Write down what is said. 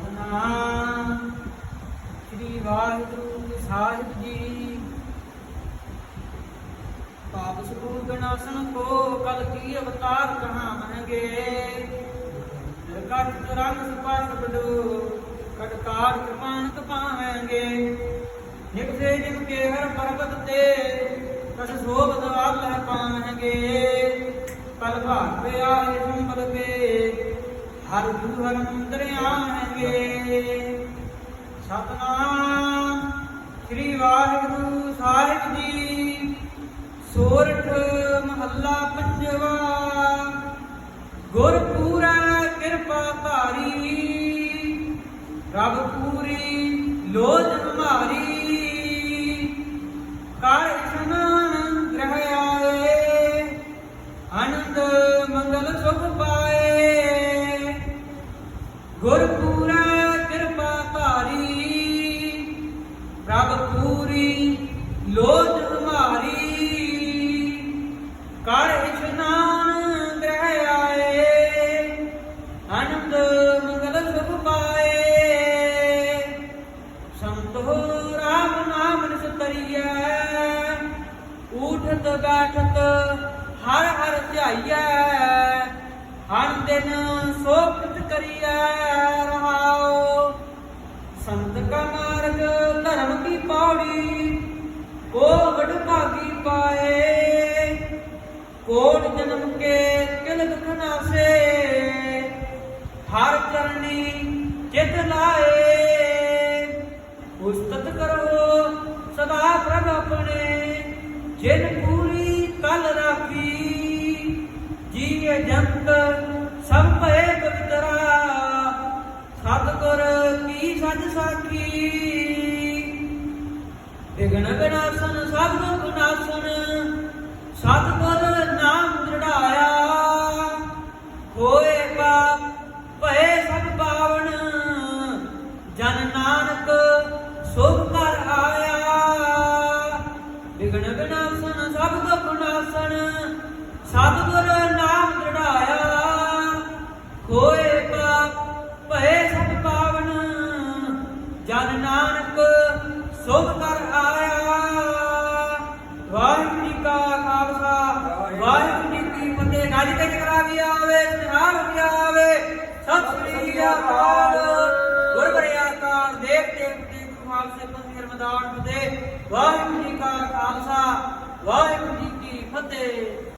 ਸਤਨਾਮ ਸ੍ਰੀ ਵਾਹਿਗੁਰੂ ਸਾਹਿਬ ਜੀ। ਪਾਪ ਸੂਰ ਗਨਾਸਨ ਕੋ ਕਲ ਕੀ ਅਵਤਾਰ ਕਹਾਂ ਮਹਗੇ ਲਗਤ ਰੰਗ ਸਪਾਸ ਬਡੋ ਕਟਕਾਰ ਕਿਰਪਾਨ ਕਪਾਵਾਂਗੇ ਨਿਕ ਜਿਨ ਕੇ ਹਰ ਪਰਬਤ ਤੇ ਕਸ ਸੋਭ ਦਵਾਲ ਲੈ ਪਾਵਾਂਗੇ ਕਲ ਭਾਗ ਪਿਆ ਸੰਬਲ ਕੇ ਹਰ ਦੂ ਹਰ ਮੰਦਰ ਆਵਾਂਗੇ ਸਤਨਾਮ ਸ੍ਰੀ ਵਾਹਿਗੁਰੂ ਸਾਹਿਬ ਜੀ। ਸੋਰਠ ਮਹੱਲਾ ਪੰਜਵਾ। ਗੁਰ ਪੂਰਾ ਕਿਰਪਾ ਧਾਰੀ। ਰਬ ਪੂਰੀ ਲੋਧ ਹਮਾਰੀ ਗੁਰ ਪੂਰਾ ਕਿਰਪਾ ਧਾਰੀ। ਪ੍ਰਭ ਪੂਰੀ ਲੋਚ ਹਮਾਰੀ। ਕਰ ਇਸ਼ਨਾਨ ਗ੍ਰਹਿ ਆਏ, ਆਨੰਦ ਮੰਗਲ ਸੁਖ ਪਾਏ। ਸੰਤੋ ਰਾਮ ਨਾਮ ਨਿਸਤਰੀਐ ਊਠਤ ਬੈਠਤ ਹਰ ਹਰ ਧਿਆਈਐ। ਹਰ ਦਿਨ ਸੋਪਤ ਪੌੜੀ ਕੋ ਭਾਗੀ ਪਾਏ। ਕੋਟ ਜਨਮ ਕੇ ਕਿਲ ਦੁਖ ਨਾਸੇ ਹਰ ਚਰਣੀ ਚਿਤ ਲਾਏ। ਉਸਤਤ ਕਰੋ ਸਦਾ ਪ੍ਰਭ ਆਪਣੇ, ਜਿਨ ਪੂਰੀ ਕਲ ਰਾਖੀ। ਜੀਏ ਜੰਤ ਸਭ ਭਏ ਪਵਿੱਤਰਾ। ਸਤਗੁਰ ਕੀ ਸਜ ਸਾਖੀ। ਵਿਗਨ ਵਿਨਾਸ਼ਨ ਸਭ ਦੁਖ ਨਾਸ਼ਨ ਸਤਿਗੁਰ ਨਾਮ ਦ੍ਰਿੜਾਇਆ ਹੋਏ ਪਾਪ, ਭਏ ਸਭ ਪਾਵਨ, ਜਨ ਨਾਨਕ ਸੁਖ ਕਰ ਆਇਆ। ਵਿਗਨ ਵਿਨਾਸ਼ਨ ਸਭ ਦੁਖ ਨਾਸ਼ਨ ਸਤਿਗੁਰ ਨਾਮ ਦ੍ਰਿੜਾਇਆ ਹੋਏ ਪਾਪ, ਭਏ ਸਭ ਪਾਵਨ, ਜਨ ਨਾਨਕ ਸੁਖ ਕਰ ਆਇਆ ਵਾਹਿਗੁਰੂ ਜੀ ਕਾ ਖਾਲਸਾ, ਵਾਹਿਗੁਰੂ ਜੀ ਕੀ ਫਤਿਹ। ਗਾਲੀ ਤੇ ਕਰਾਵੀ ਆਵੇ ਨਿਹਾਲ ਵੀ ਆਵੇ। ਸਤਿ ਸ੍ਰੀ ਅਕਾਲ। ਗੁਰ ਬਰਿਆਕਾਰ ਦੇਵ ਦੇਵ ਜੀ ਗੁਰੂ ਖਾਲਸੇ ਪੰਥ ਮੈਦਾਨ ਫਤਿਹ। ਵਾਹਿਗੁਰੂ ਜੀ ਕਾ ਖਾਲਸਾ, ਵਾਹਿਗੁਰੂ ਜੀ ਕੀ ਫਤਿਹ।